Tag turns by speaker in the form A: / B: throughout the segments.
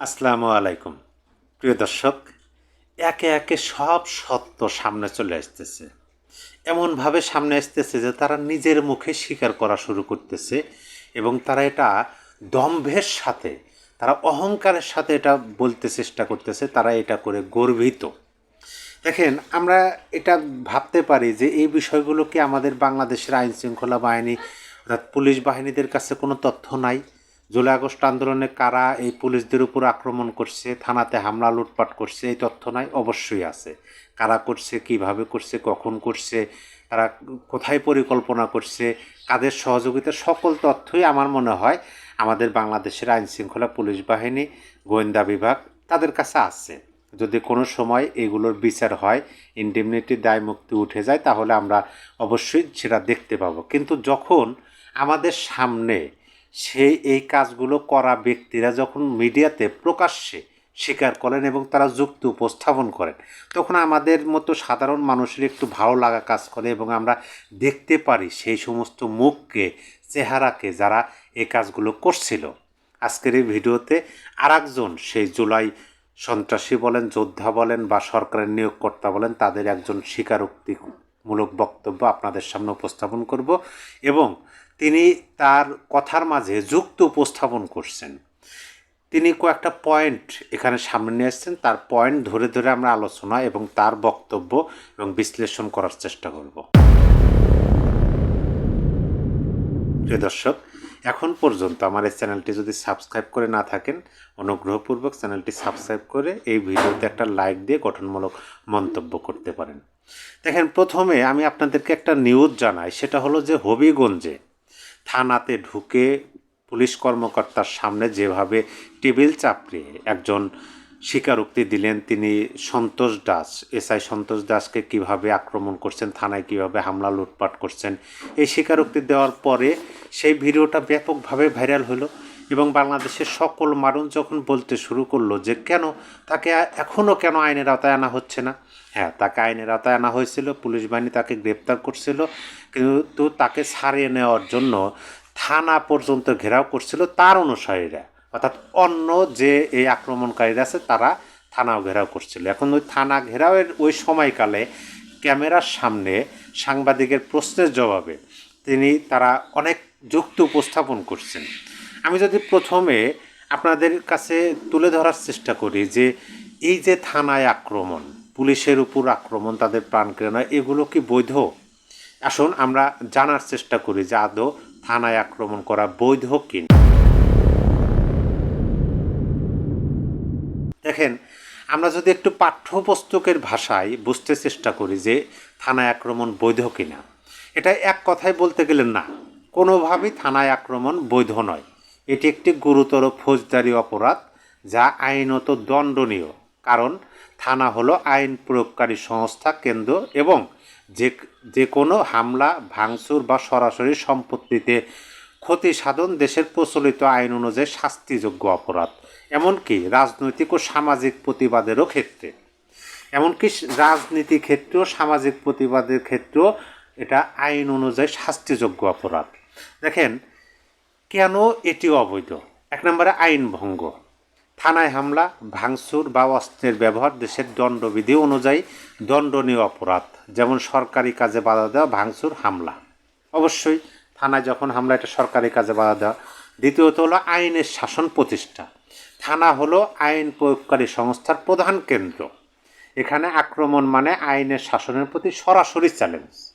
A: আসসালামু আলাইকুম। প্রিয় দর্শক, একে একে সব সত্য সামনে চলে আসতেছে। এমনভাবে সামনে আসতেছে যে তারা নিজের মুখে স্বীকার করা শুরু করতেছে এবং তারা এটা দম্ভের সাথে, তারা অহংকারের সাথে এটা বলতে চেষ্টা করতেছে, তারা এটা করে গর্বিত। দেখেন, আমরা এটা ভাবতে পারি যে এই বিষয়গুলো কি আমাদের বাংলাদেশের আইন শৃঙ্খলা বাহিনী অর্থাৎ পুলিশ বাহিনীদের কাছে কোনো তথ্য নাই? জুলাই আগস্ট আন্দোলনে কারা এই পুলিশদের উপর আক্রমণ করছে, থানাতে হামলা, লুটপাট করছে, এই তথ্য নাই, অবশ্যই আছে। কারা করছে, কীভাবে করছে, কখন করছে তারা কোথায় পরিকল্পনা করছে, কাদের সহযোগিতা, সকল তথ্যই আমার মনে হয় আমাদের বাংলাদেশের আইন শৃঙ্খলা পুলিশ বাহিনী, গোয়েন্দা বিভাগ তাদের কাছে আছে। যদি কোনো সময় এগুলোর বিচার হয়, ইন্ডিমনিটি দায় মুক্তি উঠে যায়, তাহলে আমরা অবশ্যই সেটা দেখতে পাবো। কিন্তু যখন আমাদের সামনে সেই এই কাজগুলো করা ব্যক্তিরা যখন মিডিয়াতে প্রকাশ্যে স্বীকার করেন এবং তারা যুক্তি উপস্থাপন করেন, তখন আমাদের মতো সাধারণ মানুষের একটু ভালো লাগা কাজ করে এবং আমরা দেখতে পারি সেই সমস্ত মুখকে, চেহারাকে যারা এই কাজগুলো করছিল। আজকের এই ভিডিওতে আর সেই জুলাই সন্ত্রাসী বলেন, যোদ্ধা বলেন বা সরকারের নিয়োগকর্তা বলেন, তাদের একজন স্বীকারোক্তিমূলক বক্তব্য আপনাদের সামনে উপস্থাপন করব এবং তিনি তার কথার মাঝে যুক্ত উপস্থাপন করছেন। তিনি কয়েকটা পয়েন্ট এখানে সামনে নিয়ে এসেছেন তার পয়েন্ট ধরে ধরে আমরা আলোচনা এবং তার বক্তব্য এবং বিশ্লেষণ করার চেষ্টা করব। প্রিয় দর্শক, এখন পর্যন্ত আমার এই চ্যানেলটি যদি সাবস্ক্রাইব করে না থাকেন, অনুগ্রহপূর্বক চ্যানেলটি সাবস্ক্রাইব করে এই ভিডিওতে একটা লাইক দিয়ে গঠনমূলক মন্তব্য করতে পারেন। দেখেন, প্রথমে আমি আপনাদেরকে একটা নিউজ জানাই, সেটা হলো যে হবিগঞ্জে থানাতে ঢুকে পুলিশ কর্মকর্তার সামনে যেভাবে টেবিল চাপড়ে একজন স্বীকারোক্তি দিলেন, তিনি সন্তোষ দাস এসআই সন্তোষ দাসকে কীভাবে আক্রমণ করছেন, থানায় কীভাবে হামলা, লুটপাট করছেন, এই স্বীকারোক্তি দেওয়ার পরে সেই ভিডিওটা ব্যাপকভাবে ভাইরাল হলো। এবং বাংলাদেশের সকল মানুষ যখন বলতে শুরু করল যে কেন তাকে এখনও কেন আইনের আওতায় আনা হচ্ছে না? হ্যাঁ তাকে আইনের আওতায় আনা হয়েছিল, পুলিশ বাহিনী তাকে গ্রেপ্তার করছিল, কিন্তু তাকে ছাড়িয়ে নেওয়ার জন্য থানা পর্যন্ত ঘেরাও করছিল তার অনুসারীরা। অর্থাৎ অন্য যে এই আক্রমণকারীরা আছে, তারা থানাও ঘেরাও করছিল। এখন ওই থানা ঘেরাওয়ের ওই সময়কালে ক্যামেরার সামনে সাংবাদিকের প্রশ্নের জবাবে তিনি তারা অনেক যুক্তি উপস্থাপন করছেন। আমি যদি প্রথমে আপনাদের কাছে তুলে ধরার চেষ্টা করি যে এই যে থানায় আক্রমণ, পুলিশের উপর আক্রমণ, তাদের প্রাণ কেনা এগুলো কি বৈধ? আসুন, আমরা জানার চেষ্টা করি যে আদৌ থানায় আক্রমণ করা বৈধ কি দেখেন, আমরা যদি একটু পাঠ্যপুস্তকের ভাষায় বুঝতে চেষ্টা করি যে থানায় আক্রমণ বৈধ কিনা, এটা এক কথায় বলতে গেলে না। কোনোভাবেই থানায় আক্রমণ বৈধ নয়। এটি একটি গুরুতর ফৌজদারি অপরাধ যা আইনত দণ্ডনীয়, কারণ থানা হলো আইন প্রয়োগকারী সংস্থা, কেন্দ্র এবং যে যে কোনো হামলা, ভাঙচুর বা সরাসরি সম্পত্তিতে ক্ষতি সাধন দেশের প্রচলিত আইন অনুযায়ী শাস্তিযোগ্য অপরাধ, এমনকি রাজনৈতিক ও সামাজিক প্রতিবাদেরও ক্ষেত্রে। এমনকি রাজনীতি ক্ষেত্রেও, সামাজিক প্রতিবাদের ক্ষেত্রেও এটা আইন অনুযায়ী শাস্তিযোগ্য অপরাধ। দেখেন কেন এটি অবৈধ? এক নম্বরে আইন ভঙ্গ। থানায় হামলা, ভাঙচুর বা অস্ত্রের ব্যবহার দেশের দণ্ডবিধি অনুযায়ী দণ্ডনীয় অপরাধ, যেমন সরকারি কাজে বাধা দেওয়া, ভাঙচুর, হামলা। অবশ্যই থানায় যখন হামলা, এটা সরকারি কাজে বাধা দেওয়া। দ্বিতীয়ত হলো আইনের শাসন প্রতিষ্ঠা। থানা হলো আইন প্রয়োগকারী সংস্থার প্রধান কেন্দ্র। এখানে আক্রমণ মানে আইনের শাসনের প্রতি সরাসরি চ্যালেঞ্জ।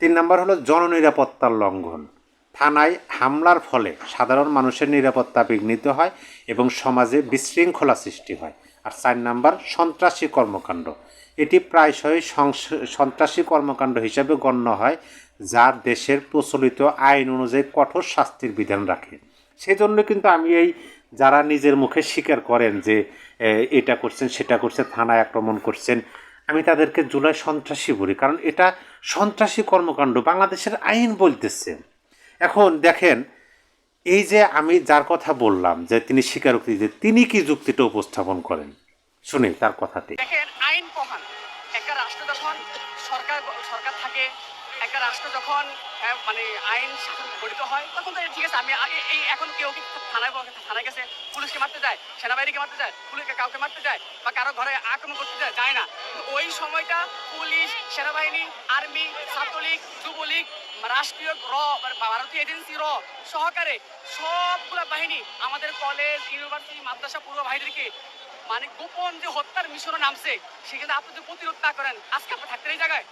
A: তিন নম্বর হলো জননিরাপত্তার লঙ্ঘন। থানায় হামলার ফলে সাধারণ মানুষের নিরাপত্তা বিঘ্নিত হয় এবং সমাজে বিশৃঙ্খলা সৃষ্টি হয়। আর চার নাম্বার, সন্ত্রাসী কর্মকাণ্ড। এটি প্রায়শই সন্ত্রাসী কর্মকাণ্ড হিসাবে গণ্য হয়, যা দেশের প্রচলিত আইন অনুযায়ী কঠোর শাস্তির বিধান রাখে। সেজন্য কিন্তু আমি এই, যারা নিজের মুখে স্বীকার করেন যে এটা করছেন, সেটা করছে, থানায় আক্রমণ করছেন, আমি তাদেরকে জুলাই সন্ত্রাসী বলি। কারণ এটা সন্ত্রাসী কর্মকাণ্ড, বাংলাদেশের আইন বলতেছে। এখন দেখেন, এই যে আমি যার কথা বললাম, যে তিনি স্বীকারোক্তি, যে তিনি কি যুক্তিটা উপস্থাপন করেন শুনি তার কথাতে
B: দেখেন, আইন প্রধান। হ্যাঁ, মানে আইন গঠিত হয় তখন তো ঠিক আছে আমি এই এখন কেউ কি থানায় থানায় গেছে পুলিশকে মারতে যায় সেনাবাহিনীকে মারতে যায় পুলিশকে কাউকে মারতে যায় বা কারও ঘরে আক্রমণ করতে যায় যায় না। ওই সময়টা পুলিশ সেনাবাহিনী আর্মি ছাত্রলীগ যুবলীগ রাষ্ট্রীয় র মানে ভারতীয় এজেন্সি র সহকারে সবগুলা বাহিনী আমাদের কলেজ ইউনিভার্সিটি মাদ্রাসা পূর্ব বাহিনীকে মানে গোপন যে হত্যার মিশনে নামছে সেখানে আপনি যদি প্রতিরোধ না করেন আজকে আপনি থাকতেন এই জায়গায়?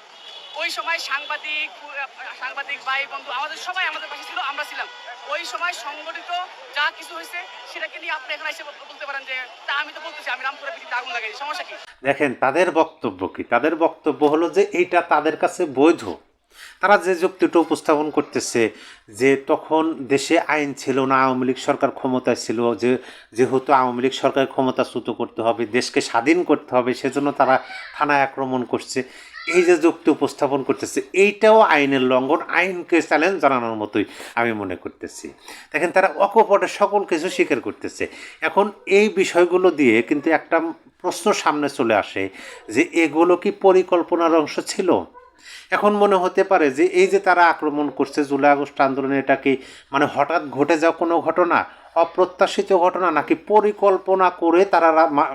B: ওই সময় সাংবাদিক সাংবাদিক ভাই, বন্ধু, আমাদের সবাই আমাদের পাশে ছিল, আমরা ছিলাম। ওই সময় সংগঠিত যা কিছু হয়েছে, সেটাকে নিয়ে আপনি এখানে এসে বল- বলতে পারেন যে, তা আমি তো বলতেছি, আমি রামপুরে পৃথিবীতে আগুন লাগাই সমস্যা কি?
A: দেখেন, তাদের বক্তব্য কি? তাদের বক্তব্য হলো যে, এইটা তাদের কাছে বৈধ। তারা যে যুক্তিটা উপস্থাপন করতেছে যে তখন দেশে আইন ছিল না, আওয়ামী লীগ সরকার ক্ষমতায় ছিল, যে যেহেতু আওয়ামী লীগ সরকার ক্ষমতাচ্যুত করতে হবে, দেশকে স্বাধীন করতে হবে, সেজন্য তারা থানায় আক্রমণ করছে। এই যে যুক্তি উপস্থাপন করতেছে, এইটাও আইনের লঙ্ঘন, আইনকে চ্যালেঞ্জ জানানোর মতোই আমি মনে করতেছি। দেখেন, তারা অকপটে সকল কিছু স্বীকার করতেছে। এখন এই বিষয়গুলো দিয়ে কিন্তু একটা প্রশ্ন সামনে চলে আসে যে এগুলো কি পরিকল্পনার অংশ ছিল? এখন মনে হতে পারে যে এই যে তারা আক্রমণ করছে জুলাই আগস্ট আন্দোলনে, এটা কি মানে হঠাৎ ঘটে যাওয়া কোনো ঘটনা? অপ্রত্যাশিত ঘটনা নাকি পরিকল্পনা করে তারা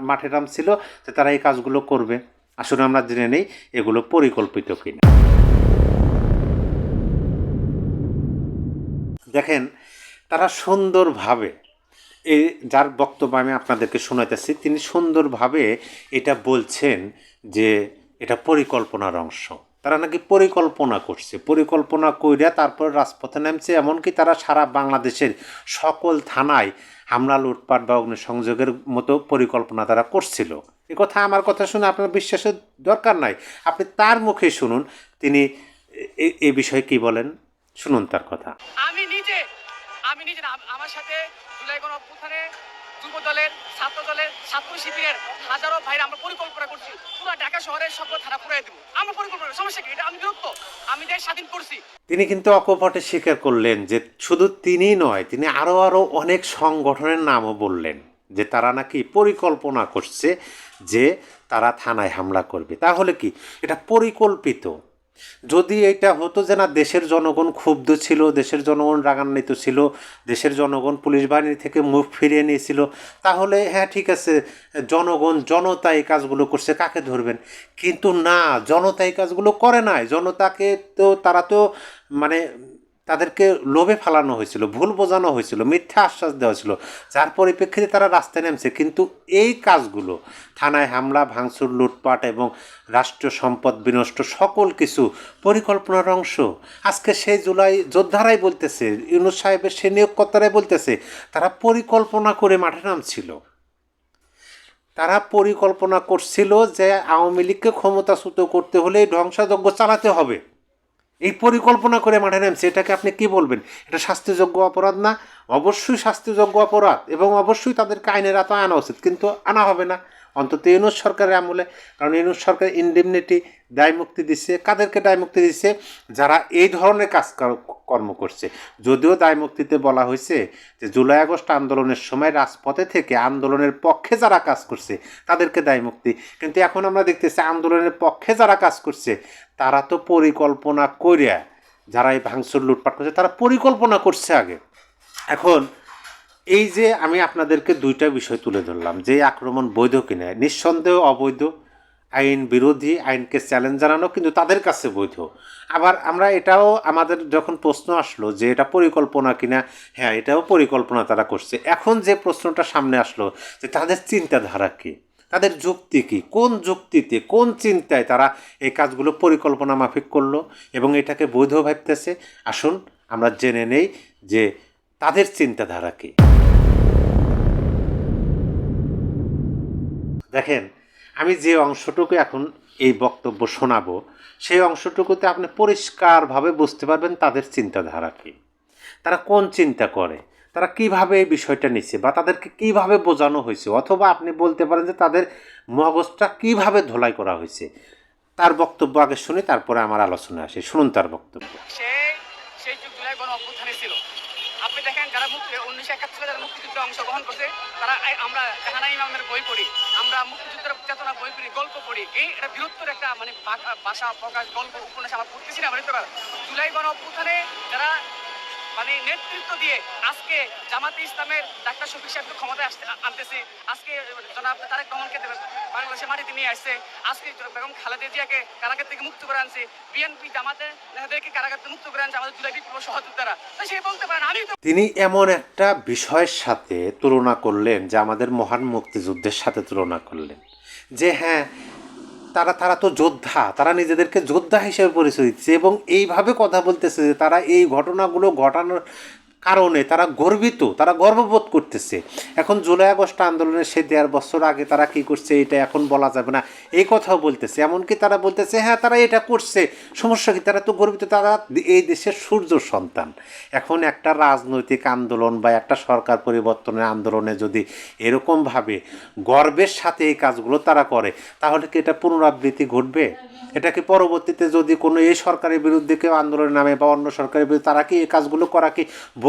A: মাঠে নামছিল যে তারা এই কাজগুলো করবে? আসলে আমরা জেনে নেই এগুলো পরিকল্পিত কিনা। দেখেন, তারা সুন্দরভাবে এই যার বক্তব্য আমি আপনাদেরকে শোনাইতেছি, তিনি সুন্দরভাবে এটা বলছেন যে এটা পরিকল্পনার অংশ। তারা নাকি পরিকল্পনা করছে। পরিকল্পনা কইরা তারপর রাজপথে নামছে, এমনকি তারা সারা বাংলাদেশের সকল থানায় হামলা, লুটপাট বা অগ্নিসংযোগের মতো পরিকল্পনা তারা করছিল। এ কথা আমার কথা শুনে আপনার বিশ্বাসের দরকার নাই। আপনি তার মুখে শুনুন, তিনি এ- বিষয়ে কি বলেন? শুনুন তার কথা।
B: আমি নিজে আমি নিজে আমার সাথে যুব দলের ছাত্র দলের ছাত্র শিবিরের হাজারো ভাইরা আমরা পরিকল্পনা করছি। পুরো ঢাকা শহরের সব থানা পুরাই দেবো। আমরা পরিকল্পনা সমস্যা কি? এটা আমি বিরক্ত। আমি দেশ স্বাধীন করছি।
A: তিনি কিন্তু অকপটে স্বীকার করলেন যে শুধু তিনি নয়, তিনি আরও আরও অনেক সংগঠনের নামও বললেন যে তারা নাকি পরিকল্পনা করছে যে তারা থানায় হামলা করবে। তাহলে কি? এটা পরিকল্পিত। যদি এটা হতো যে না, দেশের জনগণ ক্ষুব্ধ ছিল, দেশের জনগণ রাগান্বিত ছিল, দেশের জনগণ পুলিশ বাহিনী থেকে মুখ ফিরিয়ে নিয়েছিল, তাহলে হ্যাঁ ঠিক আছে, জনগণ, জনতা এই কাজগুলো করছে, কাকে ধরবেন? কিন্তু না, জনতা এই কাজগুলো করে নাই। জনতাকে তো, তারা তো মানে তাদেরকে লোভে ফালানো হয়েছিল, ভুল বোঝানো হয়েছিল, মিথ্যা আশ্বাস দেওয়া হয়েছিল যার পরিপ্রেক্ষিতে তারা রাস্তায় নেমছে। কিন্তু এই কাজগুলো, থানায় হামলা, ভাঙচুর, লুটপাট এবং রাষ্ট্রীয় সম্পদ বিনষ্ট সকল কিছু পরিকল্পনার অংশ। আজকে সেই জুলাই, যোদ্ধারাই বলতেছে, ইউনুস সাহেবের সে নিয়োগকর্তারাই বলতেছে, তারা পরিকল্পনা করে মাঠে নামছিল। তারা পরিকল্পনা করছিল যে আওয়ামী লীগকে ক্ষমতাচ্যুত করতে হলে ধ্বংসযজ্ঞ চালাতে হবে। এই পরিকল্পনা করে মাঠে নেমছে এটাকে আপনি কি বলবেন? এটা শাস্তিযোগ্য অপরাধ না? অবশ্যই শাস্তিযোগ্য অপরাধ এবং অবশ্যই তাদেরকে আইনের আওতায় আনা উচিত, কিন্তু আনা হবে না। অন্তত ইউনুস সরকারের আমলে, কারণ ইউনুস সরকার ইন্ডেমনিটি দায় মুক্তি দিচ্ছে কাদেরকে দায় মুক্তি দিচ্ছে যারা এই ধরনের কাজ কর- কর্ম করছে। যদিও দায় মুক্তিতে বলা হয়েছে যে, জুলাই আগস্ট আন্দোলনের সময় রাজপথে থেকে আন্দোলনের পক্ষে যারা কাজ করছে, তাদেরকে দায় মুক্তি। কিন্তু এখন আমরা দেখতেছি আন্দোলনের পক্ষে যারা কাজ করছে, তারা তো পরিকল্পনা করিয়া যারা এই ভাঙচুর লুটপাট করছে, তারা পরিকল্পনা করছে আগে। এখন এই যে আমি আপনাদেরকে দুইটা বিষয় তুলে ধরলাম, যে আক্রমণ বৈধ কিনা, নিঃসন্দেহ অবৈধ, আইন বিরোধী, আইনকে চ্যালেঞ্জ জানানো কিন্তু তাদের কাছে বৈধ। আবার আমরা এটাও, আমাদের যখন প্রশ্ন আসলো যে এটা পরিকল্পনা কিনা হ্যাঁ এটাও পরিকল্পনা তারা করছে। এখন যে প্রশ্নটা সামনে আসলো যে তাদের চিন্তাধারা কী? তাদের যুক্তি কী? কোন যুক্তিতে, কোন চিন্তায় তারা এই কাজগুলো পরিকল্পনা মাফিক করল এবং এটাকে বৈধ ভাবতেছে? আসুন আমরা জেনে নেই যে তাদের চিন্তাধারা কী। দেখেন, আমি যে অংশটুকু এখন এই বক্তব্য শোনাবো, সেই অংশটুকুতে আপনি পরিষ্কারভাবে বুঝতে পারবেন তাদের চিন্তাধারা কী। তারা কোন চিন্তা করে, তারা কীভাবে এই বিষয়টা নিচ্ছে বা তাদেরকে কীভাবে বোঝানো হয়েছে, অথবা আপনি বলতে পারেন যে তাদের মগজটা কীভাবে ধোলাই করা হয়েছে। তার বক্তব্য আগে শুনি, তারপরে আমার আলোচনা আসে। শুনুন তার
B: সেই সেই অভ্যুত্থানে ছিল। যারা উনিশশো একাত্তর সালে যারা মুক্তিযুদ্ধ অংশগ্রহণ করছে। তারা আমরা জাহানা ইমামের বই পড়ি। আমরা মুক্তিযুদ্ধের চেতনা বই পড়ি, গল্প পড়ি। এই একটা বীরত্বের একটা মানে ভাষা, প্রকাশ, গল্প, উপন্যাস আমরা পড়তেছি না মানে জুলাই গণ অভ্যুত্থানে যারা মানে নেতৃত্ব দিয়ে আজকে জামাতে ইসলামের ডাক্তার শফিক সাহেবকে ক্ষমতায় আসতে আনতেছে। আজকে জনাব তারেক রহমানকে বাংলাদেশের মাটিতে নিয়ে আসছে। আজকে বেগম খালেদা জিয়াকে কারাগার থেকে মুক্ত করে আনছে। বিএনপি জামাতে নেতাদেরকে কারাগার থেকে মুক্ত করে আনছে আমাদের জুলাই বিপ্লব সহযোদ্ধারা। তো সে বলতে পারেন, আমি
A: তিনি এমন একটা বিষয়ের সাথে তুলনা করলেন যে আমাদের মহান মুক্তিযুদ্ধের সাথে তুলনা করলেন। যে হ্যাঁ তারা তারা তো যোদ্ধা, তারা নিজেদেরকে যোদ্ধা হিসেবে পরিচয় দিচ্ছে এবং এইভাবে কথা বলতেছে যে তারা এই ঘটনাগুলো ঘটানোর কারণে তারা গর্বিত, তারা গর্ববোধ করতেছে। এখন জুলাই আগস্ট আন্দোলনের সে দেড় বছর আগে তারা কি করছে এটা এখন বলা যাবে না। এই কথাও বলতেছে। এমনকি তারা বলতেছে হ্যাঁ তারা এটা করছে। সমস্যা কি? তারা তো গর্বিত। তারা এই দেশের সূর্য সন্তান। এখন একটা রাজনৈতিক আন্দোলন বা একটা সরকার পরিবর্তনের আন্দোলনে যদি এরকমভাবে গর্বের সাথে এই কাজগুলো তারা করে, তাহলে কি এটা পুনরাবৃত্তি ঘটবে? এটা কি পরবর্তীতে যদি কোনো এই সরকারের বিরুদ্ধে কেউ আন্দোলনে নামে বা অন্য সরকারের বিরুদ্ধে তারা কি এই কাজগুলো করা কি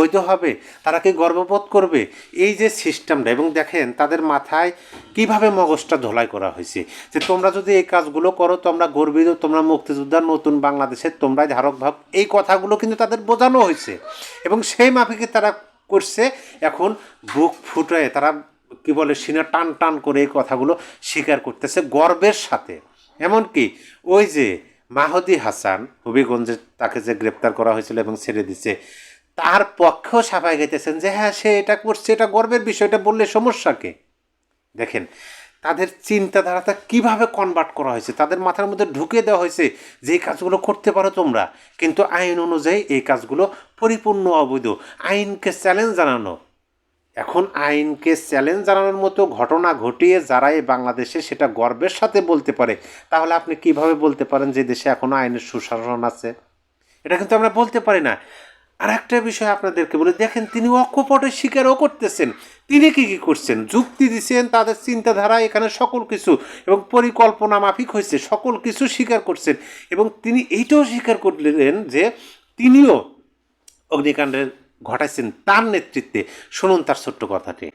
A: বৈধ হবে তারা কি গর্ববোধ করবে। এই যে সিস্টেমটা, এবং দেখেন তাদের মাথায় কীভাবে মগজটা ধোলাই করা হয়েছে। যে তোমরা যদি এই কাজগুলো করো তোমরা গর্বিত, তোমরা মুক্তিযোদ্ধার নতুন বাংলাদেশের তোমরাই ধারক ভাব। এই কথাগুলো কিন্তু তাদের বোঝানো হয়েছে। এবং সেই মাফিকে তারা করছে, এখন বুক ফুটায় তারা, কি বলে, সিনা টান টান করে এই কথাগুলো স্বীকার করতেছে গর্বের সাথে। এমনকি ওই যে মাহদি হাসান, হবিগঞ্জে তাকে যে গ্রেপ্তার করা হয়েছিল এবং ছেড়ে দিছে তার পক্ষেও সাফাই গাইতেছেন যে হ্যাঁ সে এটা করছে, এটা গর্বের বিষয়টা বললে সমস্যাকে দেখেন, তাদের চিন্তাধারাটা কীভাবে কনভার্ট করা হয়েছে? তাদের মাথার মধ্যে ঢুকে দেওয়া হয়েছে যে কাজগুলো করতে পারো তোমরা। কিন্তু আইন অনুযায়ী এই কাজগুলো পরিপূর্ণ অবৈধ। আইনকে চ্যালেঞ্জ জানানো। এখন আইনকে চ্যালেঞ্জ জানানোর মতো ঘটনা ঘটিয়ে যারা এই বাংলাদেশে সেটা গর্বের সাথে বলতে পারে, তাহলে আপনি কীভাবে বলতে পারেন যে দেশে এখনও আইনের সুশাসন আছে? এটা কিন্তু আমরা বলতে পারি না। আর একটা বিষয় আপনাদেরকে বলে, দেখেন তিনি অকপটে স্বীকারও করতেছেন। তিনি কি কি করছেন? যুক্তি দিচ্ছেন তাদের চিন্তাধারা এখানে সকল কিছু এবং পরিকল্পনা মাফিক হয়েছে, সকল কিছু স্বীকার করছেন এবং তিনি এইটাও স্বীকার করলেন যে তিনিও অগ্নিকাণ্ডের ঘটাইছেন তার নেতৃত্বে। শুনুন তার ছোট্ট কথাটি।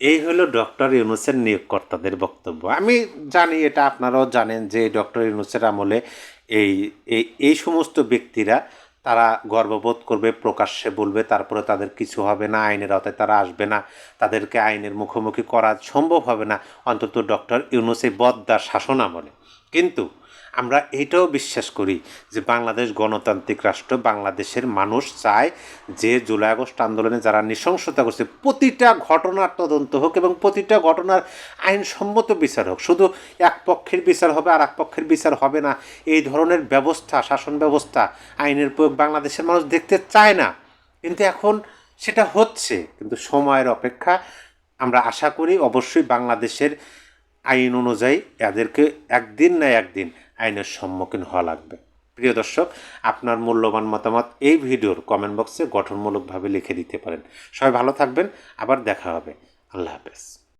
A: এই হলো ডক্টর ইউনুসের নিয়োগকর্তাদের বক্তব্য। আমি জানি এটা আপনারাও জানেন যে ডক্টর ইউনুসের আমলে এই এই সমস্ত ব্যক্তিরা তারা গর্ববোধ করবে, প্রকাশ্যে বলবে, তারপরে তাদের কিছু হবে না, আইনের আওতায় তারা আসবে না, তাদেরকে আইনের মুখোমুখি করা সম্ভব হবে না, অন্তত ডক্টর ইউনুসে বদ্দার শাসন আমলে। কিন্তু আমরা এটাও বিশ্বাস করি যে বাংলাদেশ গণতান্ত্রিক রাষ্ট্র, বাংলাদেশের মানুষ চায় যে জুলাই আগস্ট আন্দোলনে যারা নৃশংসতা করছে, প্রতিটা ঘটনার তদন্ত হোক এবং প্রতিটা ঘটনার আইনসম্মত বিচার হোক, শুধু এক পক্ষের বিচার হবে আর এক পক্ষের বিচার হবে না, এই ধরনের ব্যবস্থা, শাসন ব্যবস্থা, আইনের প্রয়োগ বাংলাদেশের মানুষ দেখতে চায় না। কিন্তু এখন সেটা হচ্ছে, কিন্তু সময়ের অপেক্ষা আমরা আশা করি অবশ্যই বাংলাদেশের আইন অনুযায়ী এদেরকে একদিন না একদিন আইনের সম্মুখীন হওয়া লাগবে। প্রিয় দর্শক, আপনার মূল্যবান মতামত এই ভিডিওর কমেন্ট বক্সে গঠনমূলকভাবে লিখে দিতে পারেন। সবাই ভালো থাকবেন, আবার দেখা হবে। আল্লাহ হাফেজ।